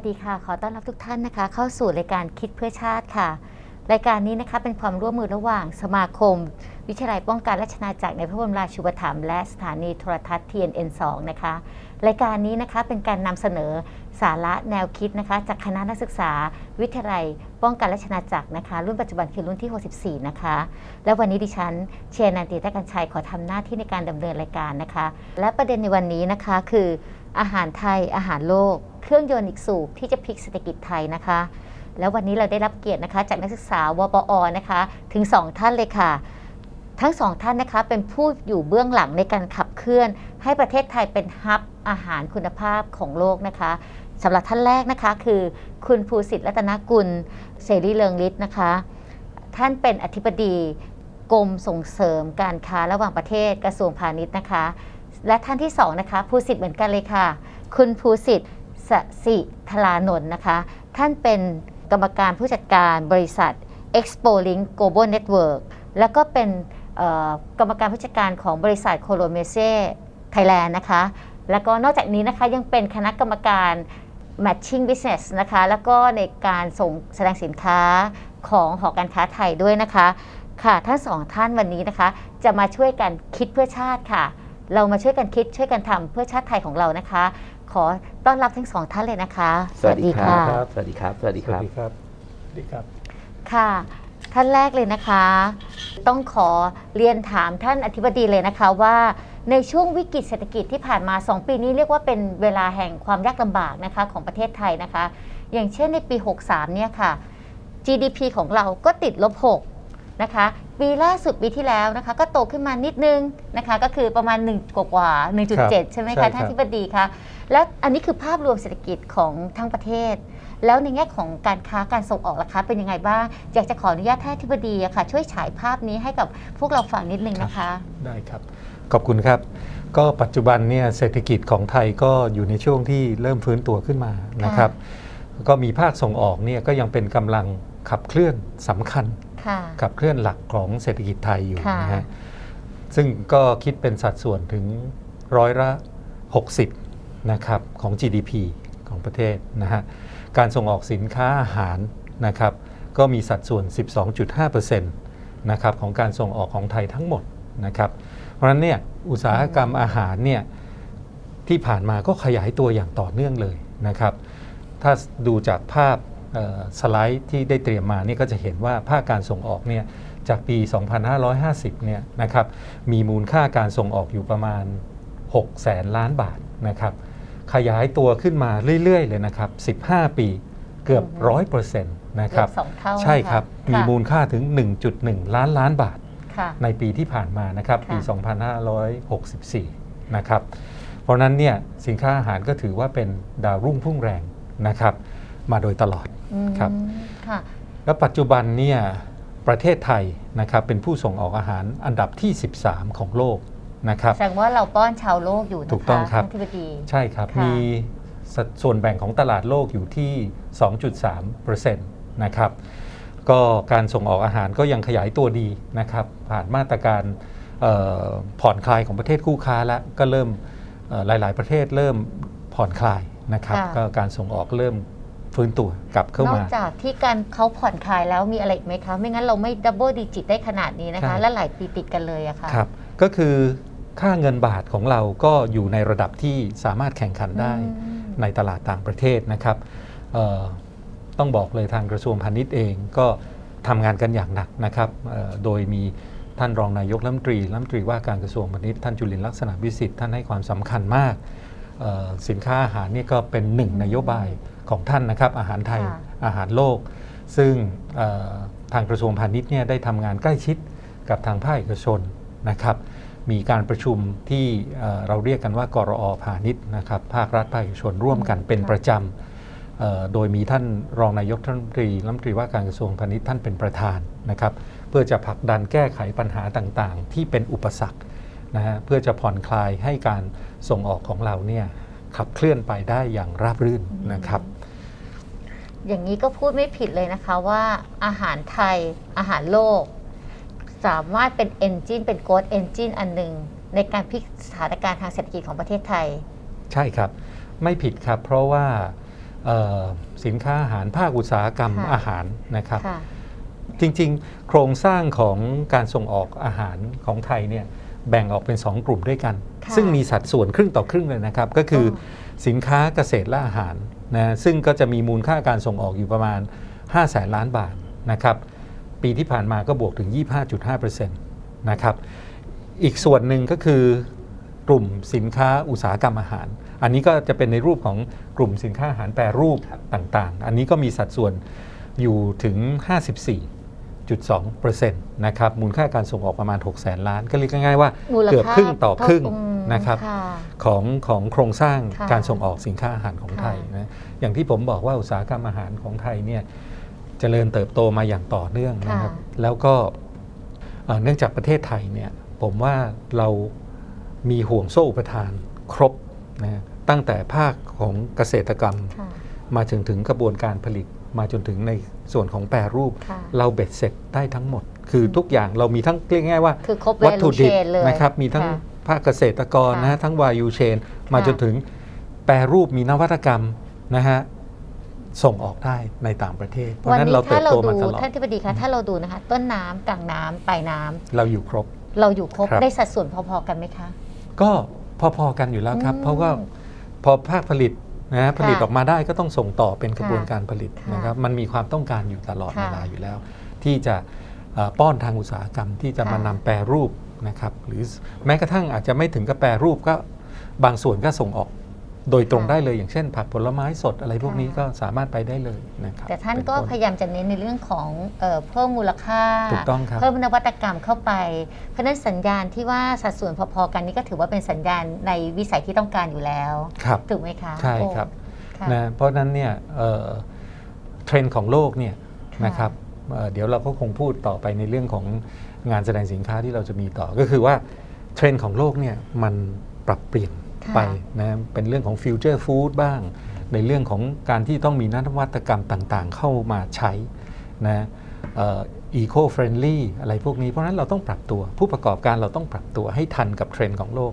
สดีค่ะ ขอต้อนรับทุกท่านนะคะ เข้าสู่รายการคิดเพื่อชาติค่ะ รายการนี้นะคะเป็นความร่วมมือระหว่างสมาคม วิทยาลัยป้องกันและชนาจักรในพระบรมราชูปถัมภ์และสถานีโทรทัศน์ TNN2 นะคะ รายการนี้นะคะเป็นการนำเสนอสาระแนวคิดนะคะ จากคณะนักศึกษา วิทยาลัย ป้องกันและชนาจักรนะคะ รุ่นปัจจุบันคือรุ่นที่ 64 นะคะ และวันนี้ดิฉันเชนันติตะกันชัยขอทำหน้าที่ในการดำเนินรายการนะคะ และประเด็นในวันนี้นะคะคือ อาหารไทยอาหารโลก เครื่องยนต์อีกสูบที่จะพลิกเศรษฐกิจไทยนะคะ แล้ววันนี้เราได้รับเกียรตินะคะจากนักศึกษาวปอนะคะ ถึง 2 ท่านเลยค่ะทั้งสองท่านนะคะเป็นผู้อยู่เบื้องหลังในการขับเคลื่อน ให้ประเทศไทยเป็นฮับอาหารคุณภาพของโลกนะคะ สำหรับท่านแรกนะคะคือคุณภูสิทธิ์รัตนกุลเสรีเลิงฤทธิ์นะคะ ท่านเป็นอธิบดีกรมส่งเสริมการค้าระหว่างประเทศกระทรวงพาณิชย์นะคะ และท่านที่สองนะคะภูสิทธิ์เหมือนกันเลยค่ะ คุณภูสิทธิ์สสิธลานนท์นะคะ ท่านเป็นกรรมการผู้จัดการบริษัท Expo Link Global Network แล้วก็เป็นกรรมการผู้จัดการของบริษัทโคโลเมเซ่ไทยแลนด์นะคะ แล้วก็นอกจากนี้นะคะยังเป็นคณะกรรมการ Matching Business นะคะ แล้วก็ในการส่งแสดงสินค้าของหอการค้าไทยด้วยนะคะ ค่ะทั้งสองท่านวันนี้นะคะ จะมาช่วยกันคิดเพื่อชาติค่ะ เรามาช่วยกันคิดช่วยกันทำเพื่อชาติไทยของเรานะคะ ขอต้อนรับทั้งสองท่านเลยนะคะสวัสดีครับค่ะสวัสดีครับ สวัสดีสควัรัสบดีครับ สวัสดีครับ ค่ะท่านแรกเลยนะคะ ต้องขอเรียนถามท่านอธิบดีเลยนะคะว่า ในช่วงวิกฤตเศรษฐกิจที่ผ่านมา 2 ปีนี้เรียกว่าเป็นเวลาแห่งความยากลำบากนะคะของประเทศไทยนะคะ อย่างเช่นในปี 63 เนี่ยค่ะ GDP ของเราก็ติดลบ 6 นะคะ ปีล่าสุดปีที่แล้วนะคะ ก็โตขึ้นมานิดนึงนะคะ ก็คือประมาณ 1 กว่ากว่าๆ1.7 ใช่ไหมใช่ครัคะบท่านอธิบดีคะแล้วอันนี้คือภาพรวมเศรษฐกิจของทั้งประเทศ แล้วในแง่ของการค้าการส่งออกล่ะคะเป็นยังไงบ้าง อยากจะขออนุญาตท่านอธิบดีอะค่ะ ช่วยฉายภาพนี้ให้กับพวกเราฟังนิดนึงนะคะ ได้ครับ ขอบคุณครับ ก็ปัจจุบันเนี่ยเศรษฐกิจของไทยก็อยู่ในช่วงที่เริ่มฟื้นตัวขึ้นมานะครับก็มีภาคส่งออกเนี่ยก็ยังเป็นกำลังขับเคลื่อนสำคัญค่ะขับเคลื่อนหลักของเศรษฐกิจไทยอยู่ค่ะนะฮะซึ่งก็คิดเป็นสัดส่วนถึงร้อยละ 60นะครับของ GDP ของประเทศนะฮะการส่งออกสินค้าอาหารนะครับก็มีสัดส่วน 12.5%นะครับของการส่งออกของไทยทั้งหมดนะครับ เพราะฉะนั้นเนี่ยอุตสาหกรรมอาหารเนี่ยที่ผ่านมาก็ขยายตัวอย่างต่อเนื่องเลยนะครับ ถ้าดูจากภาพเอ่อสไลด์ที่ได้เตรียมมาเนี่ยก็จะเห็นว่าภาคการส่งออกเนี่ยจากปี 2550 เนี่ยนะครับมีมูลค่าการส่งออกอยู่ประมาณ 6 แสนล้านบาทนะครับขยายตัวขึ้นมาเรื่อย ๆ เลยนะครับ 15 ปีเกือบอือฮึร้อยเปอร์เซ็นต์นะครับเกือบสองเท่าใช่ครับนะคะมีค่ะมูลค่าถึง 1.1 ล้านล้านบาทค่ะ ในปีที่ผ่านมานะครับปีค่ะ2564 นะครับ เพราะฉะนั้นเนี่ยสินค้าอาหารก็ถือว่าเป็นดาวรุ่งพุ่งแรงนะครับ มาโดยตลอดอืมครับค่ะแล้วปัจจุบันเนี่ยประเทศไทยนะครับเป็นผู้ส่งออกอาหารอันดับที่ 13 ของโลกนะครับแสดงว่าเราป้อนชาวโลกอยู่นะคะถูกต้องครับท่านอธิบดีใช่ครับค่ะมีสัดส่วนแบ่งของตลาดโลกอยู่ที่ 2.3%นะครับ ก็การส่งออกอาหารก็ยังขยายตัวดีนะครับ ผ่านมาตรการเอ่อผ่อนคลายของประเทศคู่ค้าแล้วก็เริ่มเอ่อหลาย ๆ ประเทศเริ่มผ่อนคลายนะครับค่ะก็การส่งออกเริ่มฟื้นตัวกลับเข้านอกมาจากที่การเขาผ่อนคลายแล้วมีอะไรอีกไหมคะ ไม่งั้นเราไม่ดับเบิลดิจิตได้ขนาดนี้นะคะใช่และหลายปีติดกันเลยอะค่ะครับก็คือค่าเงินบาทของเราก็อยู่ในระดับที่สามารถแข่งขันได้อืมในตลาดต่างประเทศนะครับเอ่อ ต้องบอกเลยทางกระทรวงพาณิชย์เองก็ทำงานกันอย่างหนักนะครับเอ่อโดยมีท่านรองนายกรัฐมนตรีรัฐมนตรีว่าการกระทรวงพาณิชย์ท่านจุลินทร์ลักษณะวิสิทธิ์ท่านให้ความสำคัญมากเอ่อสินค้าอาหารนี่ก็เป็นหนึ่งนโยบายของท่านนะครับอาหารไทยค่ะอาหารโลก ซึ่งเอ่อทางกระทรวงพาณิชย์เนี่ยได้ทำงานใกล้ชิดกับทางภาคเอกชนนะครับ มีการประชุมที่เอ่อเราเรียกกันว่ากรอพาณิชย์นะครับภาครัฐภาคเอกชนร่วมกันเป็นประจำเอ่อ โดยมีท่านรองนายกรัฐมนตรีรัฐมนตรีว่าการกระทรวงพาณิชย์ท่านเป็นประธานนะครับเพื่อจะผลักดันแก้ไขปัญหาต่างๆ ที่เป็นอุปสรรคนะฮะเพื่อจะผ่อนคลายให้การส่งออกของเราเนี่ยขับเคลื่อนไปได้อย่างราบรื่นนะครับ อย่างนี้ก็พูดไม่ผิดเลยนะคะว่าอาหารไทยอาหารโลก สามารถเป็นเอนจินเป็นโกดเอนจินอันหนึ่งในการพลิกสถานการณ์ทางเศรษฐกิจของประเทศไทย ใช่ครับ ไม่ผิดครับ เพราะว่าเอ่อ สินค้าอาหารภาคอุตสาหกรรมค่ะอาหารนะครับค่ะจริงๆ โครงสร้างของการส่งออกอาหารของไทยเนี่ยแบ่งออกเป็น 2 กลุ่มด้วยกันค่ะซึ่งมีสัดส่วนครึ่งต่อครึ่งเลยนะครับ ก็คืออสินค้าเกษตรและอาหารนะซึ่งก็จะมีมูลค่าการส่งออกอยู่ประมาณ5แสนล้านบาทนะครับปีที่ผ่านมาก็บวกถึง 25.5%นะครับอีกส่วนหนึ่งก็คือกลุ่มสินค้าอุตสาหกรรมอาหาร อันนี้ก็จะเป็นในรูปของกลุ่มสินค้าอาหารแปรรูปต่างๆ อันนี้ก็มีสัดส่วนอยู่ถึง 54.2%นะครับมูลค่าการส่งออกประมาณ6แสนล้าน ก็เรียกง่ายๆว่ามูลเกือบค่าครึ่งต่อครึ่งอืมนะครับค่ะของของโครงสร้างค่ะการส่งออกสินค้าอาหารของค่ะไทยนะอย่างที่ผมบอกว่าอุตสาหกรรมอาหารของไทยเนี่ยเจริญเติบโตมาอย่างต่อเนื่องนะครับแล้วก็เอ่อเนื่องจากประเทศไทยเนี่ยผมว่าเรามีห่วงโซ่อุปทานครบนะ ตั้งแต่ภาคของเกษตรกรรมค่ะมาจนถึงกระบวนการผลิตมาจนถึงในส่วนของแปรรูปค่ะเราเบ็ดเสร็จได้ทั้งหมด คือทุกอย่างเรามีทั้งเรียกง่ายๆว่าคือครบวัตถุดิบ value chain เลยนะครับมีทั้งค่ะภาคเกษตรกรค่ะนะฮะทั้งวายูเชนมาค่ะจนถึงแปรรูปมีนวัตกรรมนะฮะส่งออกได้ในต่างประเทศ เพราะวันฉะนั้นนี้เราเติถ้าบเราโตดูมาตลอดท่านที่ปดีคะถ้าเราดูนะคะ ต้นน้ำกลางน้ำปลายน้ำเราอยู่ครบ เราอยู่ครบครับได้สัดส่วนพอๆกันไหมคะ ก็พอๆกันอยู่แล้วครับอืมเพราะว่า พอภาคผลิตนะฮะผลิตค่ะออกมาได้ก็ต้องส่งต่อเป็นกระบวนค่ะการผลิตค่ะนะครับมันมีความต้องการอยู่ตลอดค่ะเวลาอยู่แล้ว ที่จะเอ่อป้อนทางอุตสาหกรรมที่จะค่ะมานำแปรรูปนะครับหรือแม้กระทั่งอาจจะไม่ถึงกับแปรรูปก็บางส่วนก็ส่งออก โดยตรงได้เลยอย่างเช่น ผักผลไม้สดอะไรพวกนี้ก็สามารถไปได้เลยนะครับแต่ท่านก็เป็พยายามจะเน้นในเรื่องของเอ่อเพิ่มมูลค่าถูกต้องครับเพิ่มนวัตกรรมเข้าไป เพราะฉะนั้นสัญญาณที่ว่าสัดส่วนพอๆกันนี่ก็ถือว่าเป็นสัญญาณในวิสัยที่ต้องการอยู่แล้วครับถูกไหมคะใช่ครับโอ้ค่ะนะเพราะฉะนั้นเนี่ยเอ่อเทรนด์ของโลกเนี่ยค่ะนะครับเอ่อเดี๋ยวเราก็คงพูดต่อไปในเรื่องของงานแสดงสินค้าที่เราจะมีต่อก็คือว่าเทรนด์ของโลกเนี่ยมันปรับเปลี่ยนค่ะ ไปนะเป็นเรื่องของฟิวเจอร์ฟู้ดบ้าง ในเรื่องของการที่ต้องมีนวัตกรรมต่างๆ เข้ามาใช้นะอีโคเฟรนลี่อะไรพวกนี้เพราะฉะนั้นเราต้องปรับตัว ผู้ประกอบการเราต้องปรับตัวให้ทันกับเทรนด์ของโลก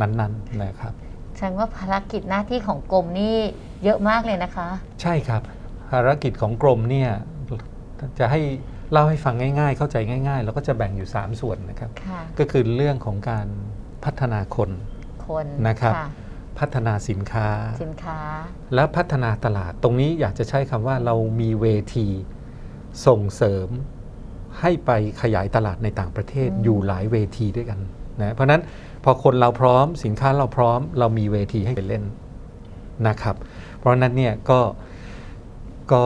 นั้นๆนะครับแสดงว่าภารกิจหน้าที่ของกรมนี่เยอะมากเลยนะคะ ใช่ครับ ภารกิจของกรมเนี่ยจะให้เล่าให้ฟังง่าย ๆ เข้าใจง่าย ๆ แล้วก็จะแบ่งอยู่ 3 ส่วนนะครับค่ะก็คือเรื่องของการพัฒนาคน คนนะครับะพัฒนาสินค้า สินค้า และพัฒนาตลาดตรงนี้อยากจะใช้คำว่าเรามีเวทีส่งเสริมให้ไปขยายตลาดในต่างประเทศอืม อยู่หลายเวทีด้วยกันนะเพราะฉะนั้นพอคนเราพร้อมสินค้าเราพร้อม เรามีเวทีให้ไปเล่นนะครับ เพราะฉะนั้นเนี่ยก็ก็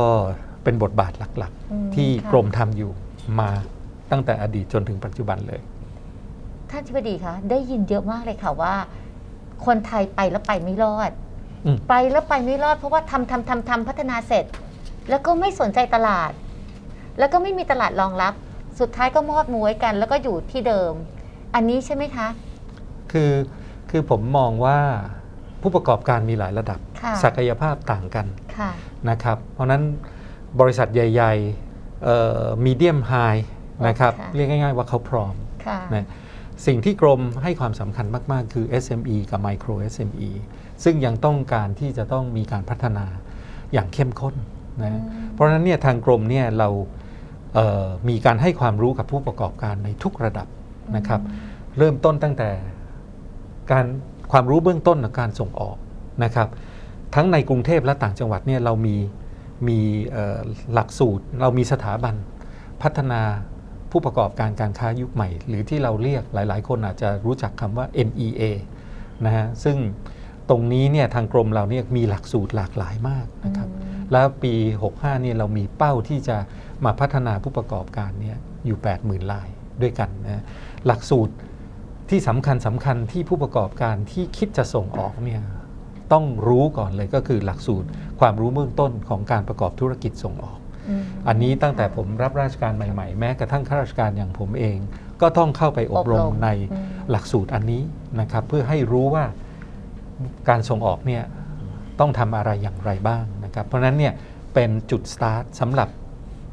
เป็นบทบาทหลักอืมๆ ที่ค่ะกรมทำอยู่มาตั้งแต่อดีตจนถึงปัจจุบันเลย ท่านทิบดีคะได้ยินเยอะมากเลยค่ะว่า คนไทยไปแล้วไปไม่รอด อืม ไปแล้วไปไม่รอด เพราะว่าทำทำทำทำพัฒนาเสร็จ แล้วก็ไม่สนใจตลาด แล้วก็ไม่มีตลาดรองรับ สุดท้ายก็มอดมวยกัน แล้วก็อยู่ที่เดิม อันนี้ใช่ไหมคะ คือคือผมมองว่าผู้ประกอบการมีหลายระดับ ค่ะ ศักยภาพต่างกันค่ะ นะครับ เพราะฉะนั้นบริษัทใหญ่ๆมีเดียมไฮนะครับ ค่ะ เรียกง่ายๆว่าเขาพร้อมค่ะ นะ สิ่งที่กรมให้ความสำคัญมาก ๆ คือ SME กับ Micro SME ซึ่งยังต้องการที่จะต้องมีการพัฒนาอย่างเข้มข้นนะอืมเพราะฉะนั้นเนี่ยทางกรมเนี่ยเราเอ่อมีการให้ความรู้กับผู้ประกอบการในทุกระดับนะครับ เริ่มต้นตั้งแต่การความรู้เบื้องต้นในการส่งออกนะครับ ทั้งในกรุงเทพและต่างจังหวัดเนี่ยเรามีมีเอ่อหลักสูตร เรามีสถาบันพัฒนา ผู้ประกอบการการค้ายุคใหม่ หรือที่เราเรียกหลาย ๆ คนอาจจะรู้จักคำว่า MEA นะฮะซึ่งตรงนี้เนี่ยทางกรมเราเนี่ยมีหลักสูตรหลากหลายมากนะครับอืมแล้วปี 65เนี่ยเรามีเป้าที่จะมาพัฒนาผู้ประกอบการเนี่ยอยู่ 80,000รายด้วยกันนะหลักสูตรที่สำคัญสำคัญที่ผู้ประกอบการที่คิดจะส่งออกเนี่ยต้องรู้ก่อนเลยก็คือหลักสูตรความรู้เบื้องต้นของการประกอบธุรกิจส่งออก อืมอันนี้ตั้งแต่ค่ะผมรับราชการใหม่ๆ แม้กระทั่งข้าราชการอย่างผมเอง ก็ต้องเข้าไปอบรอบมรมในอืมหลักสูตรอันนี้นะครับ เพื่อให้รู้ว่าการส่งออกเนี่ยต้องทำอะไรอย่างไรบ้างนะครับ เพราะฉะนั้นเนี่ยเป็นจุดสตาร์ทสำหรับ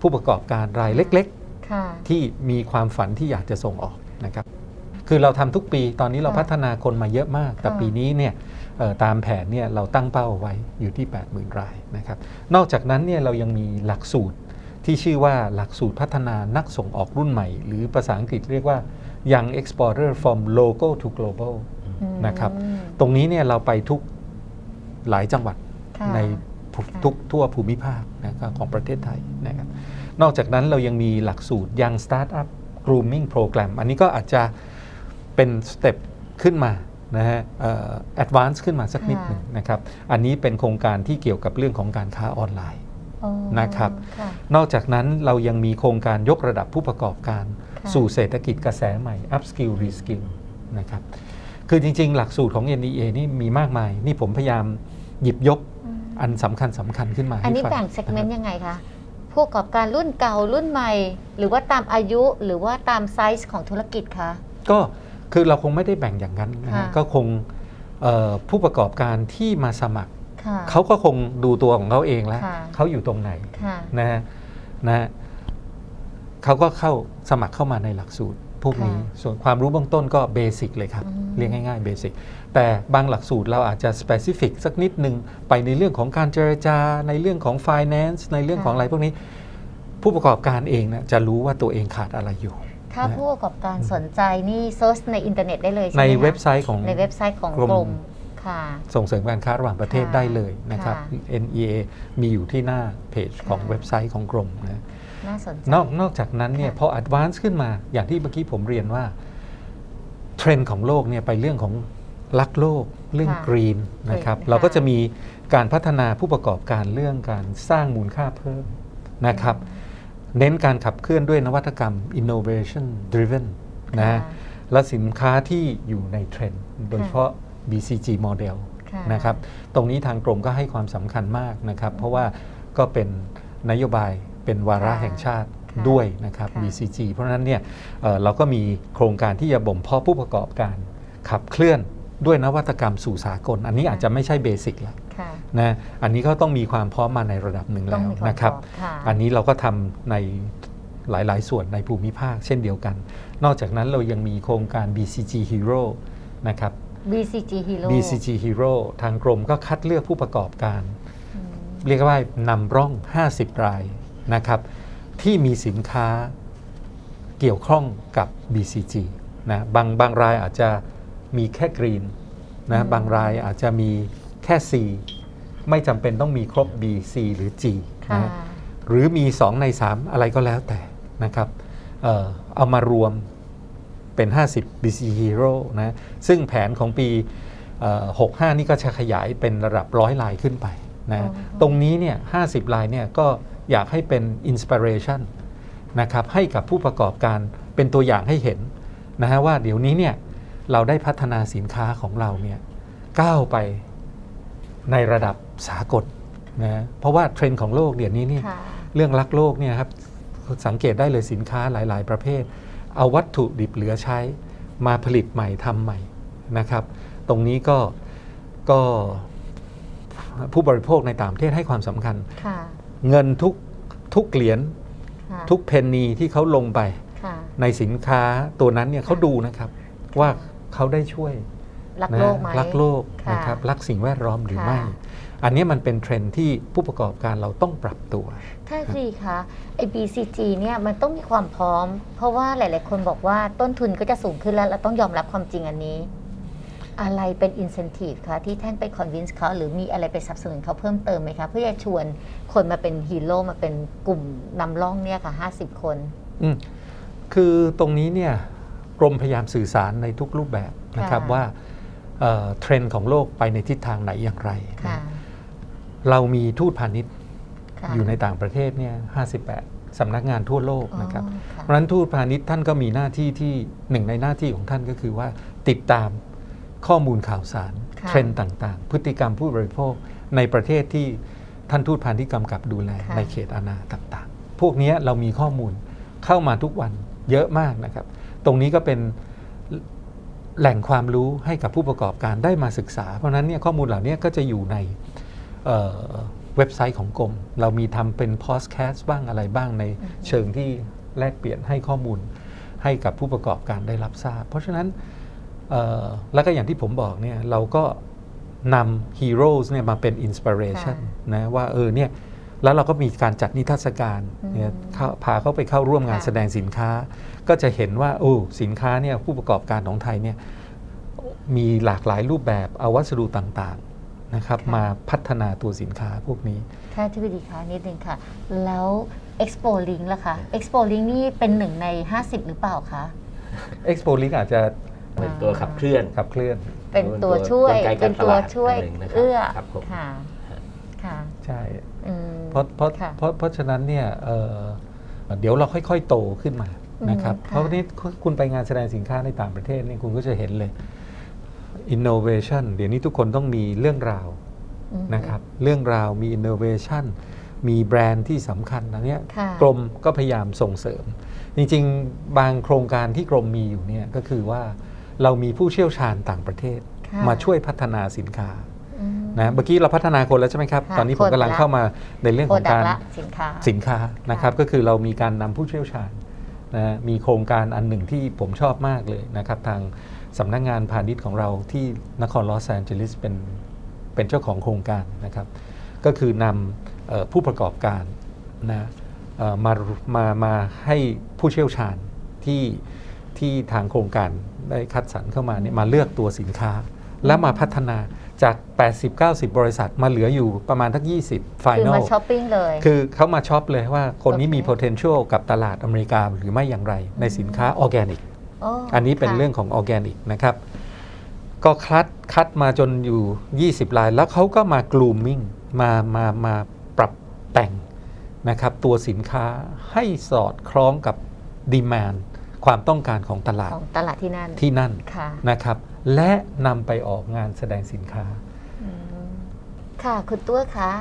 ผู้ประกอบการรายเล็กค่ะๆที่มีความฝันที่อยากจะส่งออกนะ ครับคือเราทำทุกปีตอนนี้เราค่ะพัฒนาคนมาเยอะมาก แต่ค่ะปีนี้เนี่ยเอ่อตามแผนเนี่ยเราตั้งเป้าไว้อยู่ที่ 80,000 รายนะครับ นอกจากนั้นเนี่ยเรายังมีหลักสูตรที่ชื่อว่าหลักสูตรพัฒนานักส่งออกรุ่นใหม่ หรือภาษาอังกฤษเรียกว่า Young Exporter from Local to Global อืมนะครับ ตรงนี้เนี่ยเราไปทุกหลายจังหวัดค่ะในภูค่ะทุกทั่วภูมิภาคนะครับของประเทศไทยนะครับ นอกจากนั้นเรายังมีหลักสูตร Young Startup Grooming Program อันนี้ก็อาจจะ เป็นสเต็ปขึ้นมานะฮะเอ่อ advance ขึ้นมาสักนิดหนึ่งนะครับ อันนี้เป็นโครงการที่เกี่ยวกับเรื่องของการค้าออนไลน์อ๋อนะครับค่ะนอกจากนั้นเรายังมีโครงการยกระดับผู้ประกอบการค่ะสู่เศรษฐกิจกระแสใหม่ upskill reskill นะครับ คือจริง ๆ หลักสูตรของ NEA นี่มีมากมาย นี่ผมพยายามหยิบยกอืมอันสำคัญสำคัญขึ้นมา อันนี้ให้ฟังแบ่งเซกเมนต์นะครับยังไงคะผู้ประกอบการรุ่นเก่ารุ่นใหม่ หรือว่าตามอายุหรือว่าตามไซส์ของธุรกิจคะก็ คือเราคงไม่ได้แบ่งอย่างนั้นนะฮะค่ะ ก็คงเอ่อผู้ประกอบการที่มาสมัคร ค่ะ เขาก็คงดูตัวของเขาเองแล้วค่ะ เขาอยู่ตรงไหนค่ะ นะฮะนะฮะเขาก็เข้าสมัครเข้ามาในหลักสูตรพวกนี้ ค่ะส่วนความรู้เบื้องต้นก็เบสิกเลยครับ อืม เรียกง่ายๆเบสิกแต่บางหลักสูตรเราอาจจะสเปซิฟิกสักนิดหนึ่งไปในเรื่องของการเจรจา ในเรื่องของ finance ในเรื่องของอะไรพวกนี้ ผู้ประกอบการเองนะจะรู้ว่าตัวเองขาดอะไรอยู่ ถ้านะผู้ประกอบการสนใจนี่เซิร์ชในอินเทอร์เน็ตได้เลยใช่ไหในมคะเว็บไซต์ของ ในเว็บไซต์ของกรม กรมค่ะ ส่งเสริมการค้าระหว่างประเทศค่ะได้เลยนะครับ ค่ะ NEA มีอยู่ที่หน้าเพจของค่ะ เว็บไซต์ของกรมนะ น่าสนใจ นอกนอกจากนั้นเนี่ยค่ะ พอ advance ขึ้นมาอย่างที่เมื่อกี้ผมเรียนว่า เทรนด์ของโลกเนี่ยไปเรื่องของรักโลก เรื่องค่ะกรีนนะครับ Green เราก็ค่ะจะมีการพัฒนาผู้ประกอบการเรื่องการสร้างมูลค่าเพิ่มนะครับ เน้นการขับเคลื่อนด้วยนวัตกรรม innovation driven นะค่ะและสินค้าที่อยู่ในเทรนด์โดยเฉพาะ BCG model ค่ะนะครับ ตรงนี้ทางกรมก็ให้ความสำคัญมากนะครับ เพราะว่าก็เป็นนโยบายเป็นวาระค่ะแห่งชาติค่ะด้วยนะครับค่ะ BCG เพราะฉะนั้นเนี่ยเอ่อเราก็มีโครงการที่จะบ่มเพาะผู้ประกอบการขับเคลื่อนด้วยนวัตกรรมสู่สากล อันนี้อาจจะไม่ใช่เบสิกแล้วค่ะ นะอันนี้ก็ต้องมีความพร้อมมาในระดับหนึ่งต้อแล้งวมีความนะครับพร้อมค่ะอันนี้เราก็ทำในหลาย ๆ ส่วนในภูมิภาคเช่นเดียวกัน นอกจากนั้นเรายังมีโครงการ BCG Hero นะครับ BCG Hero BCG Hero ทางกรมก็คัดเลือกผู้ประกอบการอืมเรียกว่านำร่อง 50 รายนะครับ ที่มีสินค้าเกี่ยวข้องกับ BCG นะบางบางรายอาจจะมีแค่กรีนนะบางรายอาจจะมี แค่ C ไม่จำเป็นต้องมีครบ B C หรือ G ค่ะ นะหรือมี 2 ใน 3 อะไรก็แล้วแต่นะครับเอ่อเอามารวมเป็น 50 BC Hero นะซึ่งแผนของปีเอ่อ65 นี่ก็จะขยายเป็นระดับร้อยลายขึ้นไปนะอ๋อตรงนี้เนี่ย50 ลายเนี่ยก็อยากให้เป็นอินสปิเรชันนะครับให้กับผู้ประกอบการเป็นตัวอย่างให้เห็นนะฮะว่าเดี๋ยวนี้เนี่ยเราได้พัฒนาสินค้าของเราเนี่ยก้าวไป ในระดับสากลนะเพราะว่าเทรนด์ของโลกเดี๋ยวนี้นี่ค่ะเรื่องรักโลกเนี่ยครับสังเกตได้เลยสินค้าหลาย ๆ ประเภท เอาวัตถุดิบเหลือใช้มาผลิตใหม่ทำใหม่นะครับ ตรงนี้ก็ก็ผู้บริโภคในต่างประเทศให้ความสำคัญค่ะเงินทุกทุกเหรียญค่ะทุกเพนนีที่เขาลงไปค่ะในสินค้าตัวนั้นเนี่ยเขาดูนะครับว่าเขาได้ช่วย รักนะโลกไหมรักโลกค่ะนะครับรักสิ่งแวดล้อมหรือค่ะไม่ อันนี้มันเป็นเทรนด์ที่ผู้ประกอบการเราต้องปรับตัวถ้าดีคะไอ้ BCG เนี่ยมันต้องมีความพร้อม เพราะว่าหลาย ๆ คนบอกว่าต้นทุนก็จะสูงขึ้นแล้วเราต้องยอมรับความจริงอันนี้ อะไรเป็น incentive คะที่แท่งไป convince เขาหรือมีอะไรไปสนับสนุนเขาเพิ่มเติมไหมคะ เพื่อจะชวนคนมาเป็นฮีโร่มาเป็นกลุ่มนำร่องเนี่ยค่ะ50 คนอืมคือตรงนี้เนี่ยกรมพยายามสื่อสารในทุกรูปแบบนะครับค่ะว่า เอ่อเทรนด์ของโลกไปในทิศทางไหนอย่างไรค่ะนะเรามีทูตพาณิชย์ค่ะอยู่ในต่างประเทศเนี่ย58สำนักงานทั่วโลกนะครับอ๋อค่ะเพราะฉะนั้นทูตพาณิชย์ท่านก็มีหน้าที่ที่หนึ่งในหน้าที่ของท่านก็คือว่าติดตามข้อมูลข่าวสารค่ะเทรนด์ต่างๆ พฤติกรรมผู้บริโภคในประเทศที่ท่านทูตพาณิชย์กำกับดูแลค่ะในเขตอาณาต่างๆ พวกเนี้ยเรามีข้อมูลเข้ามาทุกวันเยอะมากนะครับ ตรงนี้ก็เป็น แหล่งความรู้ให้กับผู้ประกอบการได้มาศึกษา เพราะนั้นเนี่ยข้อมูลเหล่านี้ก็จะอยู่ในเเว็บไซต์ของกรม เรามีทำเป็นพอดแคสต์บ้างอะไรบ้างในเชิงที่แลกเปลี่ยนให้ข้อมูลให้กับผู้ประกอบการได้รับทราบ เพราะฉะนั้นแล้วก็อย่างที่ผมบอกเนี่ยเราก็นำฮีโร่เนี่ยมาเป็นอินสปิเรชันนะว่าเออเนี่ย แล้วเราก็มีการจัดนิทรรศการอืมเนี่ยเข้าพาเขาไปเข้าร่วมงานค่ะแสดงสินค้า ก็จะเห็นว่าโอ้สินค้าเนี่ยผู้ประกอบการของไทยเนี่ยมีหลากหลายรูปแบบเอาวัสดุต่างๆนะครับมาพัฒนาตัวสินค้าพวกนี้ท่านที่ปดีคะนิดนึงค่ะ แล้ว Expo Link ล่ะคะ Expo Link นี่เป็นหนึ่งใน 50 หรือเปล่าคะ Expo Link อาจจะเป็นตัวขับเคลื่อนขับเคลื่อน เป็นตัวช่วยกลไกเป็กานรตตัวลาดช่วยอันหนึ่งนะครับเอื้อครับผมค่ะค่ะใช่อืม เพราะเพราะค่ะเพราะเพราะฉะนั้นเนี่ยเอ่อเดี๋ยวเราค่อย ๆ โตขึ้นมาอืมนะครับค่ะ เพราะวันนี้คุณไปงานแสดงสินค้าในต่างประเทศนี่คุณก็จะเห็นเลย innovation เดี๋ยวนี้ทุกคนต้องมีเรื่องราว อืม นะครับเรื่องราวมี innovation มีแบรนด์ที่สำคัญนะเนี่ยค่ะกรมก็พยายามส่งเสริม จริงๆ บางโครงการที่กรมมีอยู่เนี่ยก็คือว่าเรามีผู้เชี่ยวชาญต่างประเทศ ค่ะ มาช่วยพัฒนาสินค้าอืม นะเมื่อกี้เราพัฒนาคนแล้วใช่ไหมครับ ค่ะตอนนี้ผมคนกำลังละเข้ามาในเรื่องโปขรองดักการต์ละสินค้า สินค้านะครับค่ะก็คือเรามีการนำผู้เชี่ยวชาญนะมีโครงการอันหนึ่งที่ผมชอบมากเลยนะครับ ทางสำนักงานพาณิชย์ของเราที่นครลอสแอนเจลิสเป็นเป็นเจ้าของโครงการนะครับ ก็คือนำเอ่อผู้ประกอบการนะเอ่อมามามาให้ผู้เชี่ยวชาญที่ที่ทางโครงการได้คัดสรรเข้ามาเนี่ยมาเลือกตัวสินค้า แล้วมาพัฒนา จาก 80-90 บริษัทมาเหลืออยู่ประมาณทั้ง20 คือ Final มาช้อปปิ้งเลย คือเขามาช็อปเลยว่าคนนี้โอเคมี potential กับตลาดอเมริกาหรือไม่อย่างไรในสินค้าออร์แกนิกโอ้อันนี้เป็นค่ะเรื่องของออร์แกนิกนะครับ ก็คัดคัดมาจนอยู่ 20 ลาย แล้วเขาก็มากลูมมิ่งมามามาปรับแต่งนะครับ ตัวสินค้าให้สอดคล้องกับดีมานความต้องการของตลาดของตลาดที่นั่นที่นั่นค่ะ นะครับ และนำไปออกงานแสดงสินค้าอืมค่ะ คุณตัวคะ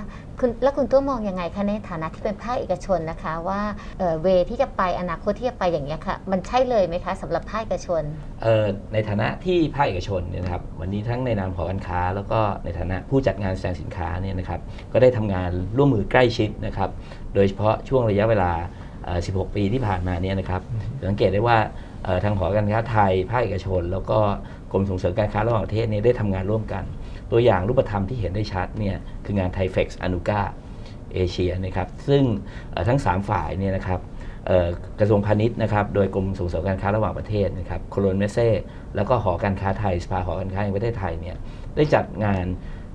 คุณแล้วคุณตัวมองยังไงคะในฐานะที่เป็นภาคเอกชนนะคะ ว่าเอ่อเวที่จะไปอนาคตที่จะไปอย่างนี้ยค่ะ มันใช่เลยไหมคะสำหรับภาคเอกชนเอ่อในฐานะที่ภาคเอกชนเนี่ยนะครับวันนี้ทั้งในนามหอการค้า แล้วก็ในฐานะผู้จัดงานแสดงสินค้าเนี่ยนะครับก็ได้ทำงานร่วมมือใกล้ชิดนะครับโดยเฉพาะช่วงระยะเวลาเอ่อ16 ปีที่ผ่านมาเนี่ยนะครับสังเกตได้ว่าเอ่อทางหอการค้าไทยภาคเอกชน แล้วก็ กรมส่งเสริมการค้าระหว่างประเทศเนี่ยได้ทำงานร่วมกัน ตัวอย่างรูปธรรมที่เห็นได้ชัดเนี่ยคืองานไทเฟกซ์อนุกาเอเชียนะครับซึ่งทั้ง 3 ฝ่ายเนี่ยนะครับกระทรวงพาณิชย์นะครับโดยกรมส่งเสริมการค้าระหว่างประเทศนะครับโคโลนเมเซ่แล้วก็หอการค้าไทยสภาหอการค้าแห่งประเทศไทยเนี่ยได้จัดงาน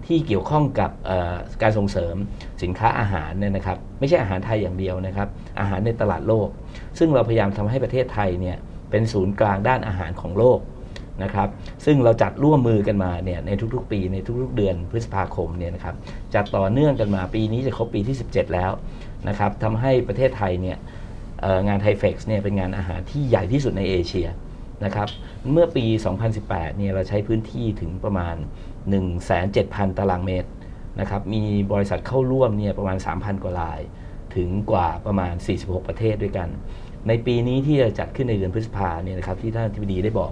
ที่เกี่ยวข้องกับการส่งเสริมสินค้าอาหารเนี่ยนะครับไม่ใช่อาหารไทยอย่างเดียวนะครับอาหารในตลาดโลก ซึ่งเราพยายามทำให้ประเทศไทยเนี่ยเป็นศูนย์กลางด้านอาหารของโลก นะครับซึ่งเราจัดร่วมมือกันมาเนี่ยในทุกๆ ปีในทุกๆ เดือนพฤษภาคมเนี่ยนะครับจัดต่อเนื่องกันมาปีนี้จะครบปีที่ 17 แล้วนะครับทำให้ประเทศไทยเนี่ยงานไทเฟกซ์เนี่ยเป็นงานอาหารที่ใหญ่ที่สุดในเอเชียนะครับเมื่อปี 2018 เนี่ยเราใช้พื้นที่ถึงประมาณ 17,000 ตารางเมตรนะครับมีบริษัทเข้าร่วมเนี่ยประมาณ 3,000 กว่าราย ถึงกว่าประมาณ 46 ประเทศด้วยกัน ในปีนี้ที่จะจัดขึ้นในเดือนพฤษภาเนี่ยนะครับที่ท่านทิบดีได้บอก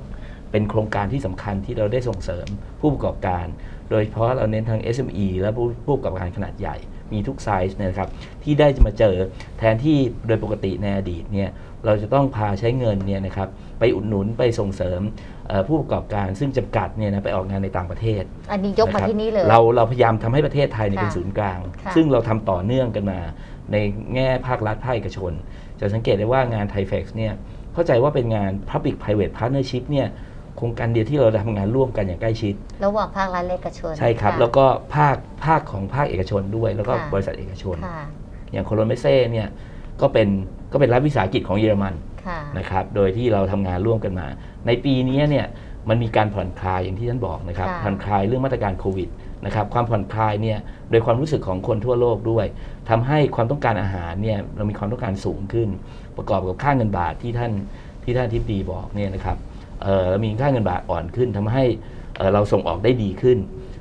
เป็นโครงการที่สำคัญที่เราได้ส่งเสริมผู้ประกอบการ โดยเฉพาะเราเน้นทั้ง SME และผู้ผู้ประกอบการขนาดใหญ่มีทุกไซส์เนยนะครับที่ได้จะมาเจอแทนที่โดยปกติในอดีตเนี่ยเราจะต้องพาใช้เงินเนี่ยนะครับไปอุดหนุนไปส่งเสริมเอ่อผู้ประกอบการซึ่งจำกัดเนี่ยนะไปออกงานในต่างประเทศ อันนี้ยกมาะครับที่นี่เลยเราเราพยายามทำให้ประเทศไทยเนี่ยค่ะเป็นศูนย์กลางค่ะซึ่งเราทำต่อเนื่องกันมา ในแง่ภาครัฐภาคเอกชน จะสังเกตได้ว่างานไทเฟกซ์เนี่ยเข้าใจว่าเป็นงาน Public Private Partnership เนี่ยโค รงการเดียวที่เราทำงานร่วมกันอย่างใกล้ชิด ระหว่างภาครัฐและเอกชน ใช่ครับะแล้วก็ภาคภาคของภาคเอกชนด้วย แล้วก็ค่ะ บริษัทเอกชน ค่ะอย่างโคโลเมเซ่เนี่ยก็เป็นก็เป็นรัฐวิสาหกิจของเยอรมันค่ะ นะครับโดยที่เราทำงานร่วมกันมา ในปีนี้เนี่ยมันมีการผ่อนคลายอย่างที่ท่านบอกนะครับค่ะผ่อนคลายเรื่องมาตรการโควิดนะครับความผ่อนคลายเนี่ยโดยความรู้สึกของคนทั่วโลกด้วยทำให้ความต้องการอาหารเนี่ยเรามีความต้องการสูงขึ้น ประกอบกับค่าเงินบาทที่ท่านที่ท่านทิพดีบอกเนี่ยนะครับ เอ่อเรามีค่าเงินบาทอ่อนขึ้นทำให้เอ่อเราส่งออกได้ดีขึ้น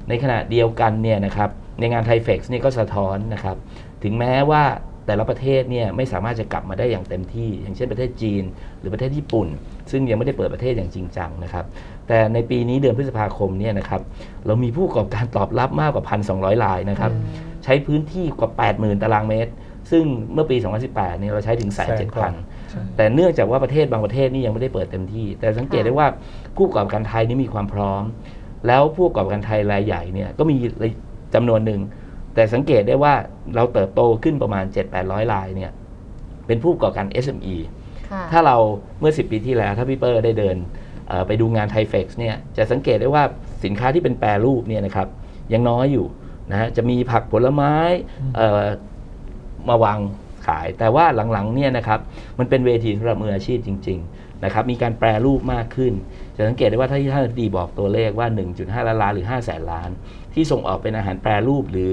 ในขณะเดียวกันเนี่ยนะครับในงานไทเฟกซ์เนี่ยก็สะท้อนนะครับ ถึงแม้ว่าแต่ละประเทศเนี่ยไม่สามารถจะกลับมาได้อย่างเต็มที่ อย่างเช่นประเทศจีน หรือประเทศญี่ปุ่น ซึ่งยังไม่ได้เปิดประเทศอย่างจริงจังนะครับ แต่ในปีนี้เดือนพฤษภาคมเนี่ยนะครับเรามีผู้ประกอบการตอบรับมากกว่า 1,200รายนะครับอืมใช้พื้นที่กว่า 80,000 ตารางเมตร ซึ่งเมื่อปี 2018เนี่ยเราใช้ถึงแสนแสเจ็นดกว่าพันใช่ แต่เนื่องจากว่าประเทศบางประเทศนี่ยังไม่ได้เปิดเต็มที่ แต่สังเกตได้ว่าผู้ประกอบการไทยนี่มีความพร้อม แล้วผู้ประกอบการไทยรายใหญ่เนี่ยก็มีจำนวนหนึ่ง แต่สังเกตได้ว่าเราเติบโตขึ้นประมาณ 7-800รายเนี่ยเป็นผู้ประกอบการ SME ค่ะถ้าเราเมื่อ 10 ปีที่แล้วถ้าพี่เปอร์ได้เดินเอ่อไปดูงานไทเฟกซ์เนี่ยจะสังเกตได้ว่าสินค้าที่เป็นแปรรูปเนี่ยนะครับยังน้อยอยู่นะฮะจะมีผักผลไม้เอ่อมาวาง ขาย แต่ว่าหลังๆเนี่ยนะครับมันเป็นเวทีสำหรับมืออาชีพจริง ๆ นะครับ มีการแปรรูปมากขึ้น จะสังเกตได้ว่าถ้าที่ท่านอธิบดีบอกตัวเลขว่า 1.5 ล้านล้านหรือ 5 แสนล้าน ที่ส่งออกเป็นอาหารแปรรูปหรือ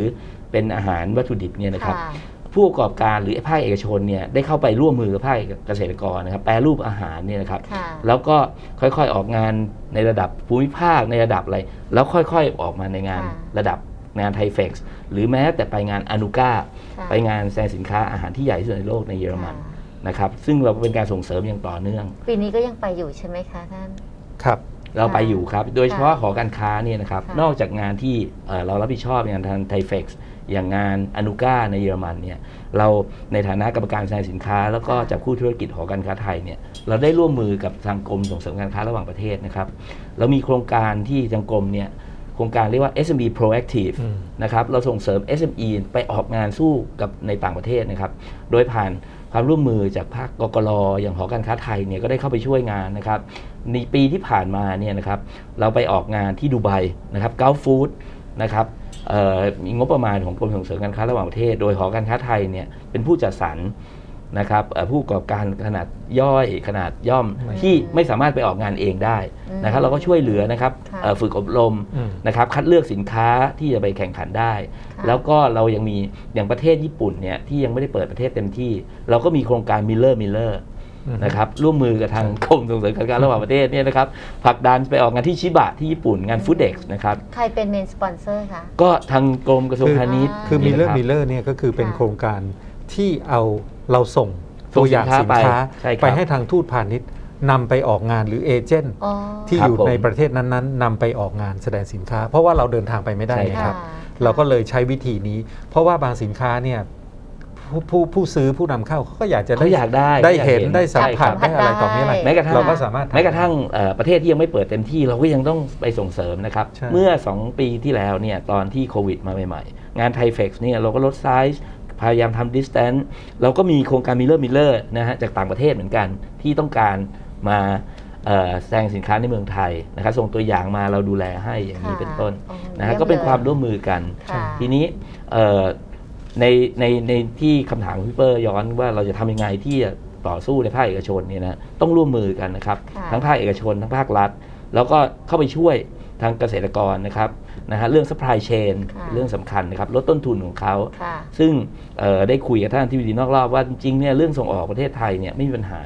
เป็นอาหารวัตถุดิบเนี่ยนะครับค่ะผู้ประกอบการหรือภาคเอกชนเนี่ยได้เข้าไปร่วมมือกับภาคเกษตรกรนะครับแปรรูปอาหารเนี่ยนะครับค่ะแล้วก็ค่อยๆออกงานในระดับภูมิภาคในระดับอะไร แล้วค่อยๆออกมาในงานค่ะระดับงานไทเฟกซ์ หรือแม้แต่ไปงานอนุก้าค่ะไปงานแสดงสินค้าอาหารที่ใหญ่ที่สุดในโลกในเยอรมันค่ะนะครับซึ่งเราเป็นการส่งเสริมอย่างต่อเนื่อง ปีนี้ก็ยังไปอยู่ใช่ไหมคะท่าน ครับ เราไปอยู่ครับ โดยเฉพาะค่ะหอการค้าเนี่ยนะครับค่ะนอกจากงานที่เอ่อเรารับผิดชอบอย่างทางไทเฟกซ์อย่างงานอนุก้าในเยอรมันเนี่ยเราในฐานะกรรมการแสดงสินค้า แล้วก็จับคู่ธุรกิจหอการค้าไทยเนี่ยเราได้ร่วมมือกับทางกรมส่งเสริมการค้าระหว่างประเทศนะครับ เรามีโครงการที่ทางกรมเนี่ยโครงการเรียกว่า SME Proactive อืมนะครับ เราส่งเสริม SME ไปออกงานสู้กับในต่างประเทศนะครับ โดยผ่านความร่วมมือจากภาคกกรอย่างหอการค้าไทยเนี่ยก็ได้เข้าไปช่วยงานนะครับในปีที่ผ่านมาเนี่ยนะครับเราไปออกงานที่ดูไบนะครับเกาฟู้ดนะครับเอ่อมีงบประมาณของกรมส่งเสริมการค้าระหว่างประเทศ โดยหอการค้าไทยเนี่ยเป็นผู้จัดสรร นะครับเอ่อผู้ประกอบการขนาดย่อยขนาดย่อมไม่ที่ไม่สามารถไปออกงานเองได้นะครับเราก็ช่วยเหลือนะครับค่ะเอ่อฝึกอบรมอืมนะครับคัดเลือกสินค้าที่จะไปแข่งขันได้ค่ะแล้วก็เรายังมีอย่างประเทศญี่ปุ่นเนี่ยที่ยังไม่ได้เปิดประเทศเต็มที่ เราก็มีโครงการมิลเลอร์มิลเลอร์อืมนะครับร่วมมือกับทางกรมส่งเสริมการค้าระหว่างประเทศเนี่ยนะครับผลักดันไปออกงานที่ชิบะที่ญี่ปุ่นงานฟู้ดเด็กนะครับใครเป็นเมนสปอนเซอร์คะก็ทางกรมกระทรวงพาณิชย์คือมิลเลอร์นะบมิลเลอร์เนี่ยก็คือเป็นค่ะโครงการที่เอา เราส่งส่ตัวงอย่างสิสินนค้าค้าไปใช่ครับไปให้ทางทูตพาณิชย์นำไปออกงานหรือเอเจนต์อ๋อที่ครับอยู่ผมในประเทศนั้นๆนำไปออกงานแสดงสินค้า เพราะว่าเราเดินทางไปไม่ได้ใช่นะคครัรับบเราก็เลยใช้วิธีนี้ เพราะว่าบางสินค้าเนี่ยผู้ผู้ผู้ซื้อผู้นำเข้าเขาก็อยากจะเขาอยากได้ได้ขาอยากเห็นได้สัมผัสใช่ครับได้อะไรต่อมีอะไรแม้กระทั่งเราก็สามารถทำแม้กระทั่งเอ่อประเทศที่ยังไม่เปิดเต็มที่เราก็ยังต้องไปส่งเสริมนะครับใช่เมื่อ 2 ปีที่แล้วเนี่ยตอนที่โควิดมาใหม่ๆ งานไทเฟกซ์เนี่ยเราก็ลดไซส์ พยายามทำดิสแตนเราก็มีโครงการมิลเลอร์มิลเลอร์นะฮะจากต่างประเทศเหมือนกัน ที่ต้องการมาเอ่อแสดงสินค้าในเมืองไทยนะครับส่งตัวอย่างมาเราดูแลให้อย่างนี้ค่ะเป็นต้นอ๋อนะฮะเยี่ยมก็เป็นเลยความร่วมมือกันค่ะทีนี้เอ่อในในในที่คำถามของพี่เปอร์ย้อนว่าเราจะทำยังไงที่จะต่อสู้ในภาคเอกชนเนี่ยนะต้องร่วมมือกันนะครับค่ะทั้งภาคเอกชนทั้งภาครัฐ แล้วก็เข้าไปช่วยทางเกษตรกรนะครับ นะฮะเรื่อง supply chain ค่ะเรื่องสำคัญนะครับลดต้นทุนของเขาค่ะซึ่งเอ่อได้คุยกับท่านที่วิดีนอกรอบว่าจริงๆเนี่ยเรื่องส่งออกประเทศไทยเนี่ยไม่มีปัญหา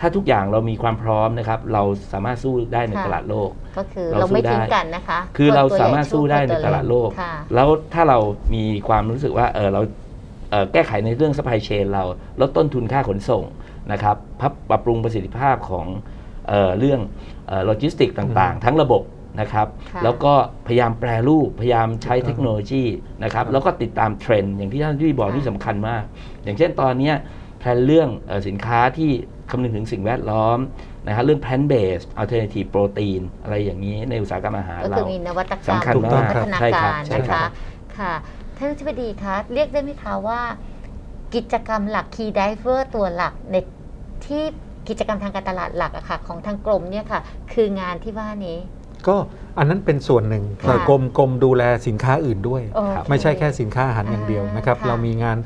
ถ้าทุกอย่างเรามีความพร้อมนะครับ เราสามารถสู้ได้ในค่ะตลาดโลก ก็คือเราเราไม่สู้ได้ทิ้งกันนะคะ คือเรานตัวใหญ่สามารถสู้ได้ในคนวตลาดโลกค่ะแล้วถ้าเรามีความรู้สึกว่าเออเราเอ่อแก้ไขในเรื่อง supply chain เราลดต้นทุนค่าขนส่งนะครับพับปรับปรุงประสิทธิภาพของเออเรื่องโลจิสติกต่างๆ ทั้งระบบ นะครับค่ะแล้วก็พยายามแปรรูปพยายามใช้ถูกต้องเทคโนโลยีนะครับแล้วก็ติดตามเทรนด์อย่างที่ท่านที่บอกค่ะนี่สำคัญมาก อย่างเช่นตอนเนี้ยเทรนด์เรื่องเอ่อสินค้าที่คำนึงถึงสิ่งแวดล้อมนะฮะเรื่อง plant based alternative protein อะไรอย่างนี้ในอุตสาหกรรมอาหารก็เราคือมีนวัตกรรมสำคัญถูกต้องพัครับฒนาใช่ครักาบรใช่นะครัคะบค่ะท่านอธิบดีคะเรียกได้ไหมคะว่า กิจกรรมหลัก Key Diver ตัวหลักในที่กิจกรรมทางการตลาดหลักอะค่ะของทางกรมเนี่ยค่ะ คืองานที่ว่านี้ ก็อันนั้นเป็นส่วนหนึ่งค่ะแต่กรมกรมดูแลสินค้าอื่นด้วย โอเค ไม่ใช่แค่สินค้าอาหารอย่างเดียวนะครับ ค่ะเรามีงาน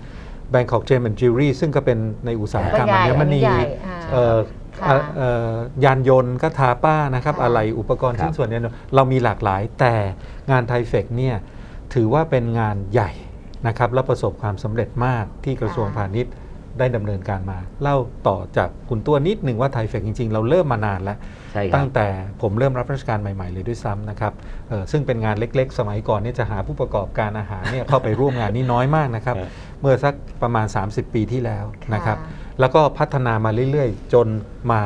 Bangkok Gem and Jewelry ซึ่งก็เป็นในอุตสาหกรรมก็ใหญ่อัญมณีอันนี้ใหญ่อ่าเอ่อค่ะอะเอ่อยานยนต์ก็ทาป้านะครับค่ะ อะไรอุปกรณ์ครับ ชิ้นส่วนเนี่ยเรามีหลากหลาย แต่งานไทเฟกเนี่ยถือว่าเป็นงานใหญ่นะครับและประสบความสำเร็จมากที่กระทรวงพาณิชย์ได้ดำเนินการมา เล่าต่อจากคุณตัวนิดหนึ่งว่าไทเฟกจริง ๆ เราเริ่มมานานแล้ว ใช่ครัตั้บงแต่ผมเริ่มรับราชการใหม่ ๆ เลยด้วยซ้ำนะครับเอ่อซึ่งเป็นงานเล็กๆ สมัยก่อนเนี่ยจะหาผู้ประกอบการอาหารเนี่ย เข้าไปร่วมงานนี่น้อยมากนะครับ ครับ เมื่อสักประมาณ 30 ปีที่แล้วนะครับค่ะแล้วก็พัฒนามาเรื่อยๆ จนมา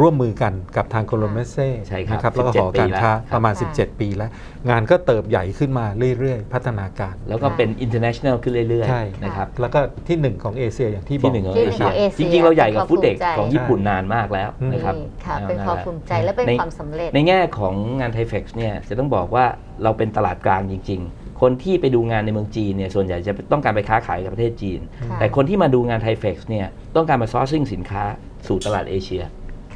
รร่วมมือกันกับทางโคลอมเบเซ่ใช่ครับนะครับแล้วก็หอ17การค้าปีแล้วประมาณค่ะ17 ปีแล้ว งานก็เติบใหญ่ขึ้นมาเรื่อยๆ พัฒนาการ แล้วก็เป็น international ขึ้นเรื่อยใช่ ๆนะครับ แล้วก็ที่หนึ่งของเอเชียอย่างที่บอที่ก หนึ่งของที่เอหนึ่งเชีของเอเชียยจริง ๆ เราใหญ่กว่าเป็นฟู้ดเด็กความภูมิใจ ของญี่ปุ่นนานมากแล้วอืม นะครับนี่ค่ะ เป็นอาความละภูมิใจและเป็นในความสำเร็จ ในแง่ของงานไทเฟกซ์เนี่ยจะต้องบอกว่าเราเป็นตลาดกลางจริง ๆ คนที่ไปดูงานในเมืองจีนเนี่ยส่วนใหญ่จะต้องการไปค้าขายกับประเทศจีน ค่ะ แต่คนที่มาดูงานไทเฟกซ์เนี่ยต้องการมาซอร์ซิ่งสินค้าสู่ตลาดเอเชีย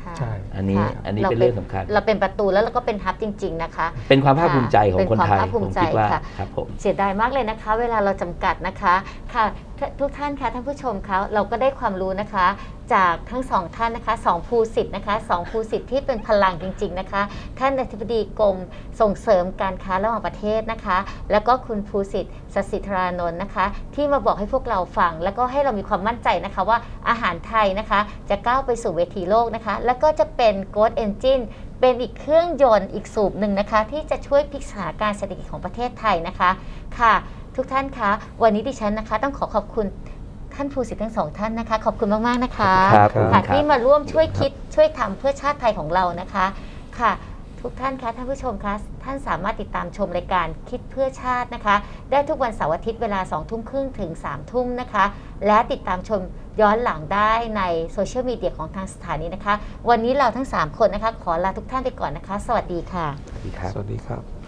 ค่ะใช่ อันนี้ค่ะอันนี้เป็นเรื่องสำคัญ เราเป็นประตูแล้วเราก็เป็นฮับจริง ๆ นะคะ เป็นความภาคภูมิใจของคนไทยเป็นความภาคภูผมิมใจคิดว่าค่ะ ครับผม เสียดายมากเลยนะคะ เวลาเราจำกัดนะคะค่ะททุกท่านคะท่านผู้ชมคะเราก็ได้ความรู้นะคะ จากทั้งสองท่านนะคะสองภูสิทธิ์นะคะสองภูสิทธิ์ที่เป็นพลังจริง ๆนะคะ ท่านอธิบดีกรมส่งเสริมการค้าระหว่างประเทศนะคะ แล้วก็คุณภูสิทธิ์สสิธารานนท์นะคะ ที่มาบอกให้พวกเราฟัง แล้วก็ให้เรามีความมั่นใจนะคะว่าอาหารไทยนะคะ จะก้าวไปสู่เวทีโลกนะคะ แล้วก็จะเป็น growth engine เป็นอีกเครื่องยนต์อีกสูบหนึ่งนะคะ ที่จะช่วยพลิกสถานการณ์เศรษฐกิจของประเทศไทยนะคะค่ะ ทุกท่านคะ วันนี้ดิฉันนะคะ ต้องขอขอบคุณ ท่านภูสิทธิ์ทั้งสองท่านนะคะ ขอบคุณมาก ๆ นะคะครับขอบคุณค่ะครับ ที่มาร่วมช่วยคิดช่วยทำเพื่อชาติไทยของเรานะคะค่ะ ทุกท่านคะท่านผู้ชมคะท่านสามารถติดตามชมรายการคิดเพื่อชาตินะคะ ได้ทุกวันเสาร์อาทิตย์เวลา2ทุ่มครึ่งถึง3ทุ่มนะคะ และติดตามชมย้อนหลังได้ในโซเชียลมีเดียของทางสถานีนะคะ วันนี้เราทั้ง 3 คนนะคะ ขอลาทุกท่านไปก่อนนะคะ สวัสดีค่ะ สวัสดีครับ สวัสดีครับ